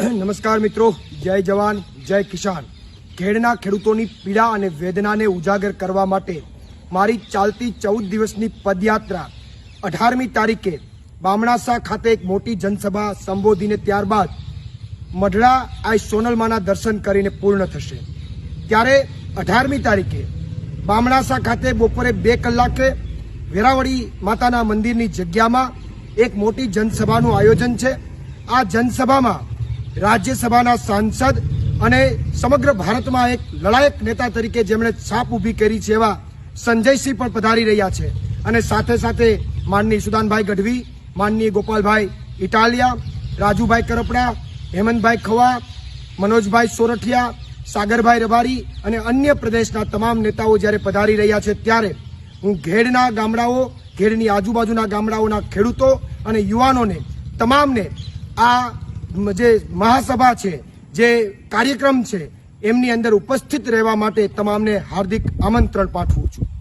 નમસ્કાર મિત્રો. જય જવાન, જય કિસાન. ખેડના ખેડૂતોની પીડા અને વેદનાને ઉજાગર કરવા માટે મારી ચાલતી ચૌદ દિવસની પદયાત્રા અઢારમી તારીખે બામણાસા ખાતે એક મોટી જનસભા સંબોધીને ત્યારબાદ મઢડા આઈ સોનલમાના દર્શન કરીને પૂર્ણ થશે. ત્યારે અઢારમી તારીખે બામણાસા ખાતે બપોરે બે કલાકે વેરાવળી માતાના મંદિરની જગ્યામાં એક મોટી જનસભાનું આયોજન છે. આ જનસભામાં રાજ્યસભાના સાંસદ અને સમગ્ર ભારતમાં એક લડાયક નેતા તરીકે જેમણે છાપ ઊભી કરી છે એવા સંજયસિંહ પણ પધારી રહ્યા છે. અને સાથે સાથે માનની સુદાનભાઈ ગઢવી, માનનીય ગોપાલભાઈ ઇટાલિયા, રાજુભાઈ કરપડા, હેમંતભાઈ ખવા, મનોજભાઈ સોરઠિયા, સાગરભાઈ રબારી અને અન્ય પ્રદેશના તમામ નેતાઓ જ્યારે પધારી રહ્યા છે ત્યારે હું ઘેડના ગામડાઓ, ઘેડની આજુબાજુના ગામડાઓના ખેડૂતો અને યુવાનોને, તમામને આ જે મહાસભા છે, જે કાર્યક્રમ છે, એમની અંદર ઉપસ્થિત રહેવા માટે તમામને હાર્દિક આમંત્રણ પાઠવું છું.